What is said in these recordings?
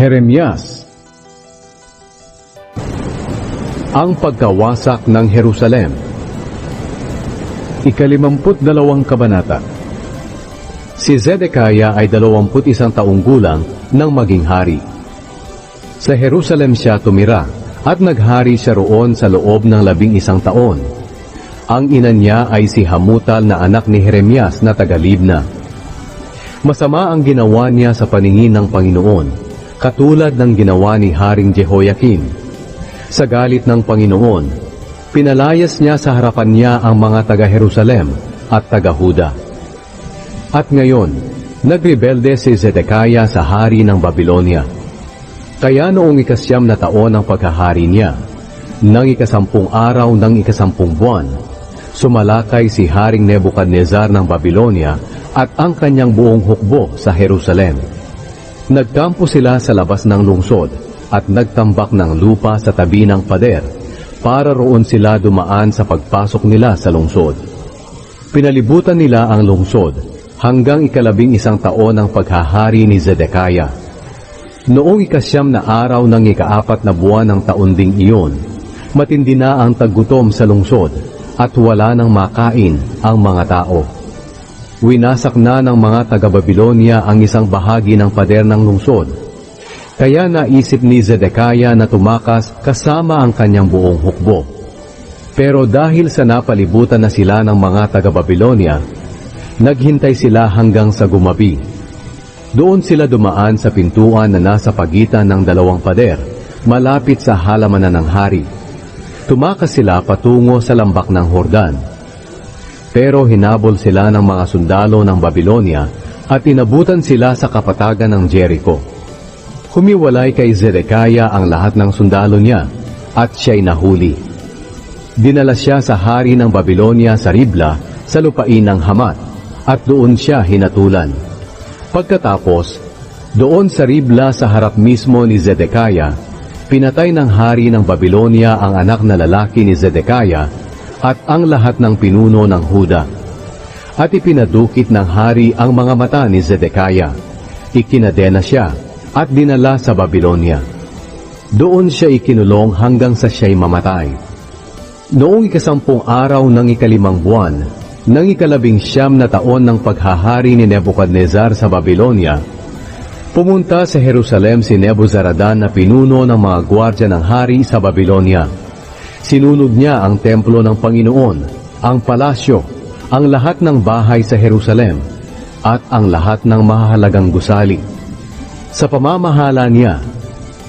Jeremias Ang pagkawasak ng Jerusalem Ikalimamput dalawang kabanata Si Zedekiah ay dalawamput isang taong gulang nang maging hari. Sa Jerusalem siya tumira at naghari siya roon sa loob ng labing isang taon. Ang ina niya ay si Hamutal na anak ni Jeremias na taga Libna. Masama ang ginawa niya sa paningin ng Panginoon, katulad ng ginawa ni Haring Jehoiakim. Sa galit ng Panginoon, pinalayas niya sa harapan niya ang mga taga-Jerusalem at taga-Huda. At ngayon, nagrebelde si Zedekiah sa hari ng Babylonia. Kaya noong ikasyam na taon ng pagkahari niya, nang ikasampung araw ng ikasampung buwan, sumalakay si Haring Nebukadnezar ng Babylonia at ang kanyang buong hukbo sa Jerusalem. Nagkampo sila sa labas ng lungsod at nagtambak ng lupa sa tabi ng pader para roon sila dumaan sa pagpasok nila sa lungsod. Pinalibutan nila ang lungsod hanggang ikalabing isang taon ng paghahari ni Zedekiah. Noong ikasyam na araw ng ikaapat na buwan ng taon ding iyon, matindi na ang taggutom sa lungsod at wala nang makain ang mga tao. Winasak na ng mga taga-Babylonia ang isang bahagi ng pader ng lungsod. Kaya naisip ni Zedekiah na tumakas kasama ang kanyang buong hukbo. Pero dahil sa napalibutan na sila ng mga taga-Babylonia, naghintay sila hanggang sa gumabi. Doon sila dumaan sa pintuan na nasa pagitan ng dalawang pader, malapit sa halamanan ng hari. Tumakas sila patungo sa lambak ng Hordan. Pero hinabol sila ng mga sundalo ng Babylonia at inabutan sila sa kapatagan ng Jericho. Humiwalay kay Zedekiah ang lahat ng sundalo niya at siya'y nahuli. Dinala siya sa hari ng Babylonia sa Ribla sa lupain ng Hamat at doon siya hinatulan. Pagkatapos, doon sa Ribla sa harap mismo ni Zedekiah, pinatay ng hari ng Babylonia ang anak na lalaki ni Zedekiah at ang lahat ng pinuno ng Huda. At ipinadukit ng hari ang mga mata ni Zedekiah. Ikinadena siya at dinala sa Babylonia. Doon siya ikinulong hanggang sa siya'y mamatay. Noong ikasampung araw ng ikalimang buwan, ng ikalabing siyam na taon ng paghahari ni Nebuchadnezzar sa Babylonia, pumunta sa Jerusalem si Nebuzaradan na pinuno ng mga gwardya ng hari sa Babylonia. Sinunod niya ang templo ng Panginoon, ang palasyo, ang lahat ng bahay sa Jerusalem, at ang lahat ng mahalagang gusali. Sa pamamahala niya,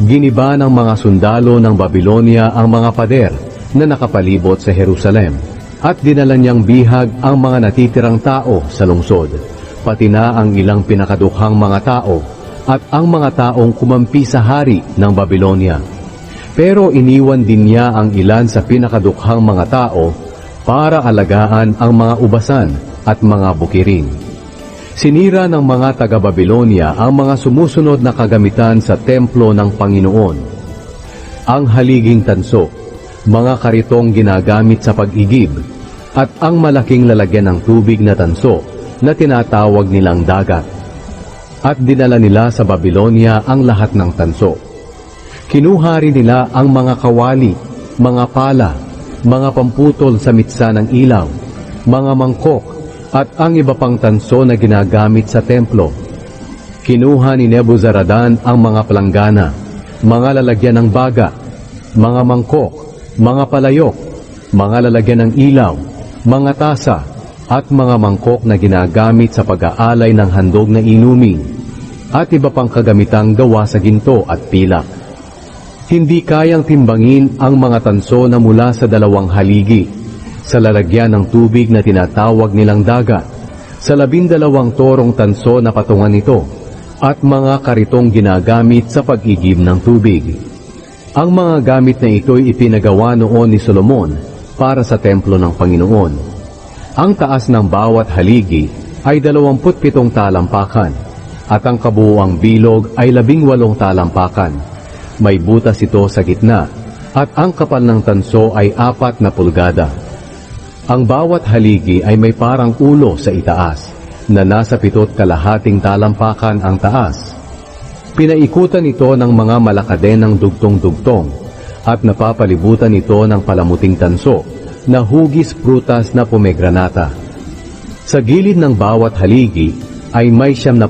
giniba ng mga sundalo ng Babylonia ang mga pader na nakapalibot sa Jerusalem at dinala niyang bihag ang mga natitirang tao sa lungsod, pati na ang ilang pinakadukhang mga tao at ang mga taong kumampi sa hari ng Babylonia. Pero iniwan din niya ang ilan sa pinakadukhang mga tao para alagaan ang mga ubasan at mga bukirin. Sinira ng mga taga-Babylonia ang mga sumusunod na kagamitan sa templo ng Panginoon. Ang haliging tanso, mga karitong ginagamit sa pag-igib, at ang malaking lalagyan ng tubig na tanso na tinatawag nilang dagat. At dinala nila sa Babylonia ang lahat ng tanso. Kinuha rin nila ang mga kawali, mga pala, mga pamputol sa mitsa ng ilaw, mga mangkok, at ang iba pang tanso na ginagamit sa templo. Kinuha ni Nebuzaradan ang mga palanggana, mga lalagyan ng baga, mga mangkok, mga palayok, mga lalagyan ng ilaw, mga tasa, at mga mangkok na ginagamit sa pag-aalay ng handog na inumin, at iba pang kagamitang gawa sa ginto at pilak. Hindi kayang timbangin ang mga tanso na mula sa dalawang haligi, sa lalagyan ng tubig na tinatawag nilang dagat, sa labindalawang torong tanso na patungan nito, at mga karitong ginagamit sa pag-igib ng tubig. Ang mga gamit na ito'y ipinagawa noon ni Solomon para sa templo ng Panginoon. Ang taas ng bawat haligi ay 27 talampakan at ang kabuuang bilog ay 18 talampakan. May butas ito sa gitna at ang kapal ng tanso ay 4 na pulgada. Ang bawat haligi ay may parang ulo sa itaas na nasa pitot kalahating talampakan ang taas. Pinaikutan ito ng mga malakadenang dugtong-dugtong at napapalibutan ito ng palamuting tanso na hugis prutas na pomegranata. Sa gilid ng bawat haligi ay may siyam na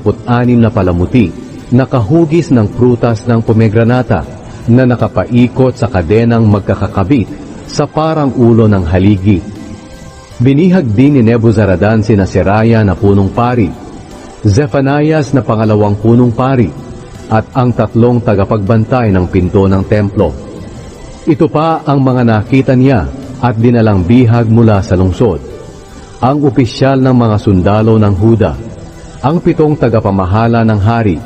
palamuti na kahugis ng prutas ng pomegranata na nakapaikot sa kadenang magkakakabit sa parang ulo ng haligi. Binihag din ni Nebuzaradan sina Seraya na punong pari, Zephanias na pangalawang punong pari, at ang tatlong tagapagbantay ng pinto ng templo. Ito pa ang mga nakita niya at dinalang bihag mula sa lungsod. Ang opisyal ng mga sundalo ng Huda, ang pitong tagapamahala ng hari,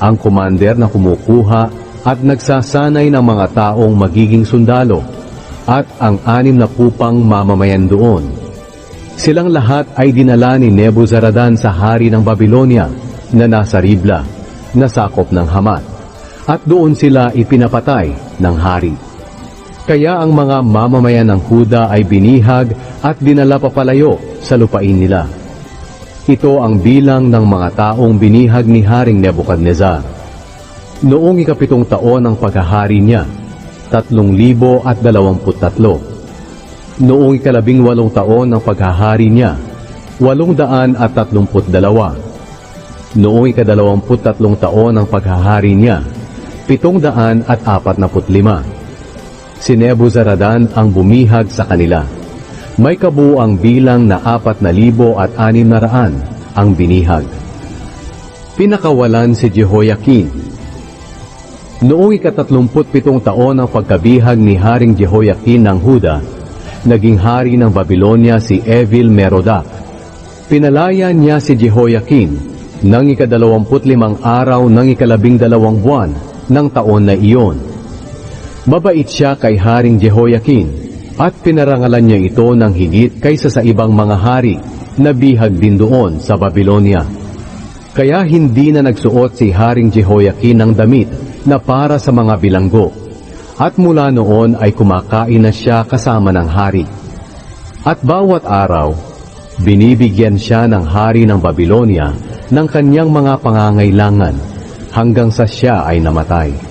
ang komander na kumukuha at nagsasanay ng mga taong magiging sundalo, at ang anim na pupang mamamayan doon. Silang lahat ay dinala ni Nebuzaradan sa hari ng Babylonia na nasa Ribla, na sakop ng Hamat, at doon sila ipinapatay ng hari. Kaya ang mga mamamayan ng Huda ay binihag at dinala papalayo sa lupain nila. Ito ang bilang ng mga taong binihag ni Haring Nebukadnezar. Noong ikapitong taon ng paghahari niya, tatlong libo at dalawamput tatlo. Noong ikalabing walong taon ng paghahari niya, walong daan at tatlumput dalawa. Noong ikadalawamput tatlong taon ng paghahari niya, pitong daan at apat naput lima. Si Nebuzaradan ang bumihag sa kanila. May kabuang bilang na apat na libo at anim na raan ang binihag. Pinakawalan si Jehoiakim. Noong ikatatlumput pitong taon ng pagkabihag ni Haring Jehoiakim ng Huda, naging hari ng Babylonia si Evil Merodach. Pinalaya niya si Jehoiakim ng ikadalawamput limang araw ng ikalabing dalawang buwan ng taon na iyon. Mabait siya kay Haring Jehoiakim at pinarangalan niya ito ng higit kaysa sa ibang mga hari na bihag din doon sa Babylonia. Kaya hindi na nagsuot si Haring Jehoiakim ng damit na para sa mga bilanggo. At mula noon ay kumakain na siya kasama ng hari. At bawat araw, binibigyan siya ng hari ng Babylonia ng kanyang mga pangangailangan hanggang sa siya ay namatay.